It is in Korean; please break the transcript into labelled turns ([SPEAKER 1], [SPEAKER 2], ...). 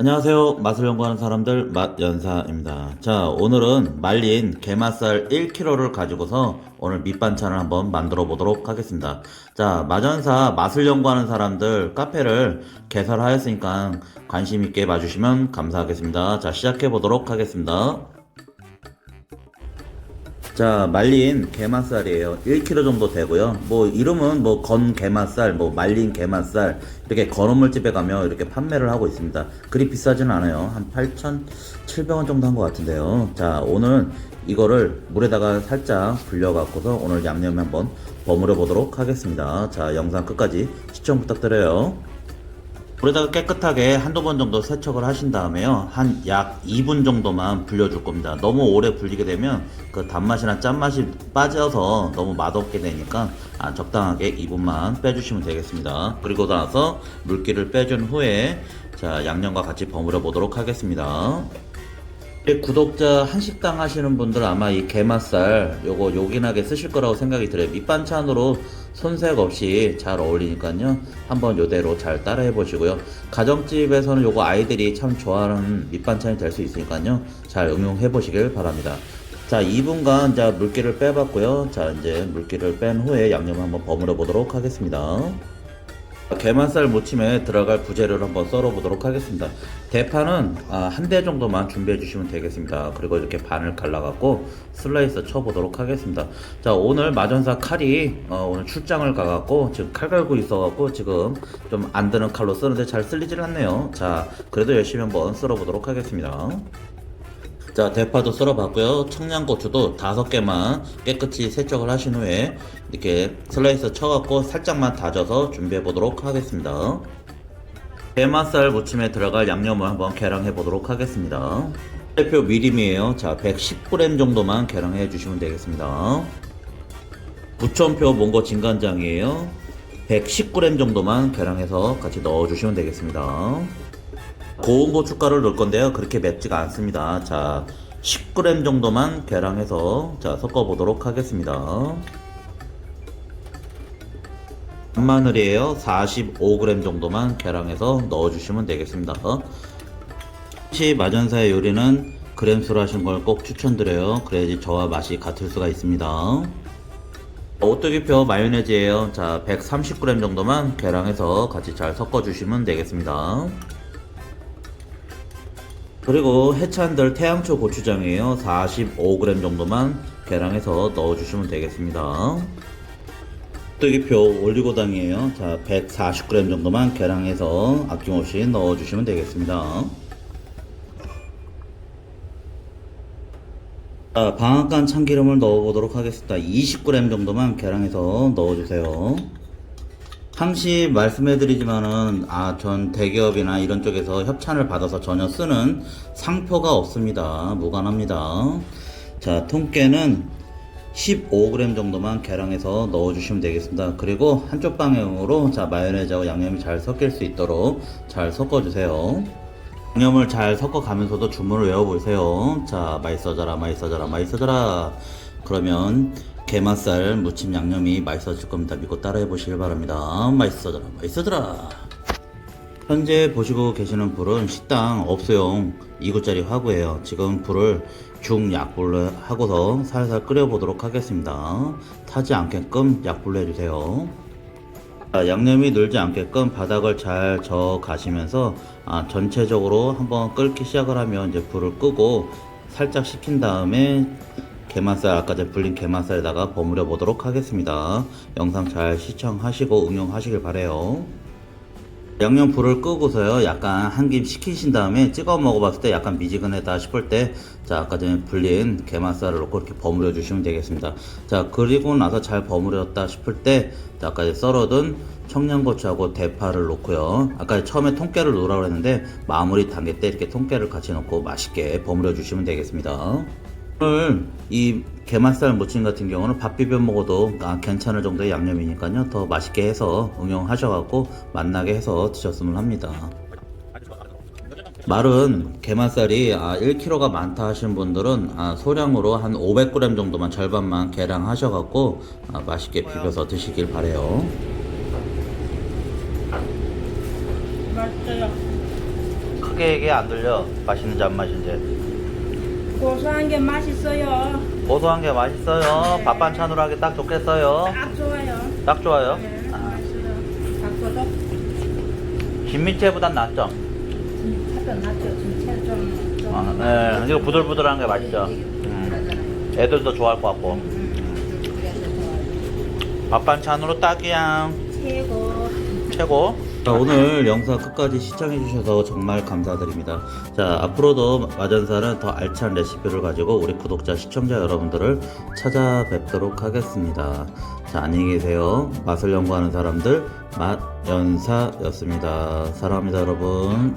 [SPEAKER 1] 안녕하세요. 맛을 연구하는 사람들 맛연사입니다. 자, 오늘은 말린 게맛살 1kg를 가지고서 오늘 밑반찬을 한번 만들어 보도록 하겠습니다. 자, 마전사 맛을 연구하는 사람들 카페를 개설하였으니까 관심 있게 봐주시면 감사하겠습니다. 자, 시작해 보도록 하겠습니다. 자, 말린 게맛살이에요. 1kg 정도 되고요. 뭐 이름은 뭐 건 게맛살, 뭐 말린 게맛살 이렇게 건어물 집에 가면 이렇게 판매를 하고 있습니다. 그리 비싸진 않아요. 한 8,700원 정도 한 것 같은데요. 자, 오늘 이거를 물에다가 살짝 불려 갖고서 오늘 양념 한번 버무려 보도록 하겠습니다. 자, 영상 끝까지 시청 부탁드려요. 물에다가 깨끗하게 한두 번 정도 세척을 하신 다음에요. 한 약 2분 정도만 불려줄 겁니다. 너무 오래 불리게 되면 그 단맛이나 짠맛이 빠져서 너무 맛없게 되니까 아, 적당하게 2분만 빼주시면 되겠습니다. 그리고 나서 물기를 빼준 후에 자, 양념과 같이 버무려 보도록 하겠습니다. 네, 구독자 한식당 하시는 분들 아마 이 게맛살 요거 요긴하게 쓰실 거라고 생각이 들어요. 밑반찬으로 손색 없이 잘 어울리니까요. 한번 요대로 잘 따라해 보시고요. 가정집에서는 요거 아이들이 참 좋아하는 밑반찬이 될 수 있으니까요. 잘 응용해 보시길 바랍니다. 자, 2분간 자 물기를 빼봤고요. 자, 이제 물기를 뺀 후에 양념을 한번 버무려 보도록 하겠습니다. 게맛살 무침에 들어갈 부재료를 한번 썰어 보도록 하겠습니다. 대파는 아, 한대 정도만 준비해 주시면 되겠습니다. 그리고 이렇게 반을 갈라 갖고 슬라이스 쳐 보도록 하겠습니다. 자 오늘 마전사 칼이 어, 오늘 출장을 가 갖고 지금 칼 갈고 있어 갖고 지금 좀 안 드는 칼로 쓰는데 잘 쓸리질 않네요. 자 그래도 열심히 한번 썰어 보도록 하겠습니다. 자, 대파도 썰어봤고요. 청양고추도 다섯 개만 깨끗이 세척을 하신 후에 이렇게 슬라이스 쳐갖고 살짝만 다져서 준비해 보도록 하겠습니다. 게맛살 무침에 들어갈 양념을 한번 계량해 보도록 하겠습니다. 대표 미림이에요. 자, 110g 정도만 계량해 주시면 되겠습니다. 부천표 몽고 진간장이에요. 110g 정도만 계량해서 같이 넣어 주시면 되겠습니다. 고운 고춧가루를 넣을 건데요. 그렇게 맵지가 않습니다. 자, 10g 정도만 계량해서 자, 섞어 보도록 하겠습니다. 마늘이에요. 45g 정도만 계량해서 넣어 주시면 되겠습니다. 혹시 마전사의 요리는 그램수로 하신 걸 꼭 추천드려요. 그래야지 저와 맛이 같을 수가 있습니다. 오뚜기표 마요네즈예요. 자, 130g 정도만 계량해서 같이 잘 섞어 주시면 되겠습니다. 그리고 해찬들 태양초 고추장이에요. 45g 정도만 계량해서 넣어주시면 되겠습니다. 뜨기표 올리고당이에요. 자, 140g 정도만 계량해서 아낌없이 넣어주시면 되겠습니다. 자, 방앗간 참기름을 넣어보도록 하겠습니다. 20g 정도만 계량해서 넣어주세요. 항시 말씀해드리지만은 아 전 대기업이나 이런 쪽에서 협찬을 받아서 전혀 쓰는 상표가 없습니다. 무관합니다. 자 통깨는 15g 정도만 계량해서 넣어주시면 되겠습니다. 그리고 한쪽 방향으로 자 마요네즈하고 양념이 잘 섞일 수 있도록 잘 섞어주세요. 양념을 잘 섞어가면서도 주문을 외워보세요. 자 맛있어져라 맛있어져라 맛있어져라 그러면 게맛살 무침 양념이 맛있어질 겁니다. 믿고 따라해 보시길 바랍니다. 맛있어져라, 맛있어져라. 현재 보시고 계시는 불은 식당 업소용 2구짜리 화구예요. 지금 불을 중약불로 하고서 살살 끓여보도록 하겠습니다. 타지 않게끔 약불로 해주세요. 자, 양념이 늘지 않게끔 바닥을 잘 저어 가시면서 아, 전체적으로 한번 끓기 시작을 하면 이제 불을 끄고 살짝 식힌 다음에 게맛살 아까 전에 불린 게맛살에다가 버무려 보도록 하겠습니다. 영상 잘 시청하시고 응용하시길 바래요. 양념 불을 끄고서요 약간 한 김 식히신 다음에 찍어 먹어봤을 때 약간 미지근하다 싶을 때 자 아까 전에 불린 게맛살을 넣고 이렇게 버무려 주시면 되겠습니다 자 그리고 나서 잘 버무렸다 싶을 때 자, 아까 썰어둔 청양고추하고 대파를 넣고요 아까 처음에 통깨를 넣으라고 했는데 마무리 단계 때 이렇게 통깨를 같이 넣고 맛있게 버무려 주시면 되겠습니다 오늘 이 게맛살 무침 같은 경우는 밥 비벼 먹어도 아, 괜찮을 정도의 양념이니까요 더 맛있게 해서 응용하셔갖고 맛나게 해서 드셨으면 합니다 말은 게맛살이 아, 1kg가 많다 하시는 분들은 아, 소량으로 한 500g 정도만 절반만 계량 하셔갖고 아, 맛있게 비벼서 드시길 바래요
[SPEAKER 2] 맛있어요.
[SPEAKER 1] 크게 얘기 안 들려. 맛있는지 안 맛있는지.
[SPEAKER 2] 고소한 게 맛있어요.
[SPEAKER 1] 고소한 게 맛있어요. 밥 반찬으로 하기 딱 좋겠어요.
[SPEAKER 2] 딱 좋아요.
[SPEAKER 1] 딱 좋아요.
[SPEAKER 2] 네,
[SPEAKER 1] 아,
[SPEAKER 2] 맛있어요. 닭도도
[SPEAKER 1] 진미채보단 낫죠?
[SPEAKER 2] 진짜도 낫죠. 진짜 좀. 좀
[SPEAKER 1] 아, 네. 이거 부들부들한 게 맛있죠? 음. 애들도 좋아할 것 같고. 밥 반찬으로 딱이야.
[SPEAKER 2] 최고.
[SPEAKER 1] 최고. 자, 오늘 영상 끝까지 시청해주셔서 정말 감사드립니다. 자, 앞으로도 마전사는 더 알찬 레시피를 가지고 우리 구독자, 시청자 여러분들을 찾아뵙도록 하겠습니다. 자, 안녕히 계세요. 맛을 연구하는 사람들, 맛연사였습니다. 사랑합니다, 여러분.